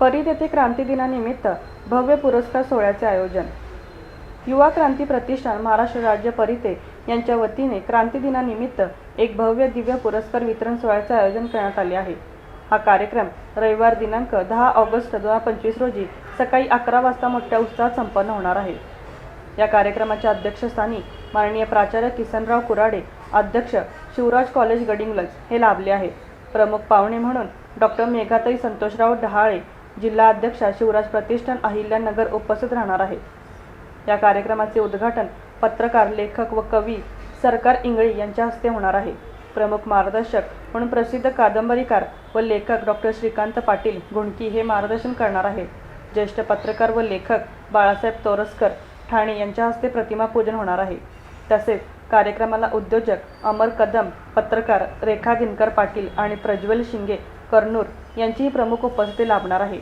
परीत येथे क्रांतिदिनानिमित्त भव्य पुरस्कार सोहळ्याचे आयोजन. युवा क्रांती प्रतिष्ठान महाराष्ट्र राज्य परिते यांच्या वतीने क्रांतीदिनानिमित्त एक भव्य दिव्य पुरस्कार वितरण सोहळ्याचे आयोजन करण्यात आले आहे. हा कार्यक्रम रविवार दिनांक दहा ऑगस्ट दोन हजार पंचवीस रोजी सकाळी अकरा वाजता मोठ्या उत्साहात संपन्न होणार आहे. या कार्यक्रमाच्या अध्यक्षस्थानी माननीय प्राचार्य किसनराव कुराडे अध्यक्ष शिवराज कॉलेज गडिंगलज हे लाभले आहे. प्रमुख पाहुणे म्हणून डॉक्टर मेघाताई संतोषराव डहाळे जिल्हा अध्यक्षा शिवराज प्रतिष्ठान अहिल्यानगर उपस्थित राहणार आहेत. या कार्यक्रमाचे उद्घाटन पत्रकार लेखक व कवी सरकार इंगळे यांच्या हस्ते होणार आहे. प्रमुख मार्गदर्शक म्हणून प्रसिद्ध कादंबरीकार व लेखक डॉक्टर श्रीकांत पाटील गुणकी हे मार्गदर्शन करणार आहेत. ज्येष्ठ पत्रकार व लेखक बाळासाहेब तोरसकर ठाणे यांच्या हस्ते प्रतिमा पूजन होणार आहे. तसेच कार्यक्रमाला उद्योजक अमर कदम पत्रकार रेखा दिनकर पाटील आणि प्रज्वल शिंगे कर्नूर यांचीही प्रमुख उपस्थिती लाभणार आहे.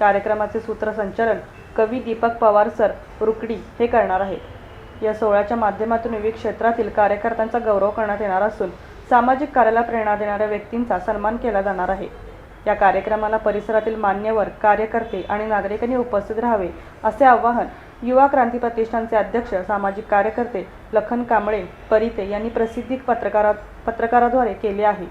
कार्यक्रमाचे सूत्रसंचालन कवी दीपक पवार सर रुकडी हे करणार आहेत. या सोहळ्याच्या माध्यमातून विविध क्षेत्रातील कार्यकर्त्यांचा गौरव करण्यात येणार असून सामाजिक कार्याला प्रेरणा देणाऱ्या व्यक्तींचा सन्मान केला जाणार आहे. या कार्यक्रमाला परिसरातील मान्यवर कार्यकर्ते आणि नागरिकांनी उपस्थित राहावे असे आवाहन युवा क्रांती प्रतिष्ठानचे अध्यक्ष सामाजिक कार्यकर्ते लखन कांबळे परिते यांनी प्रसिद्धी पत्रकारा पत्रकाराद्वारे केले आहे.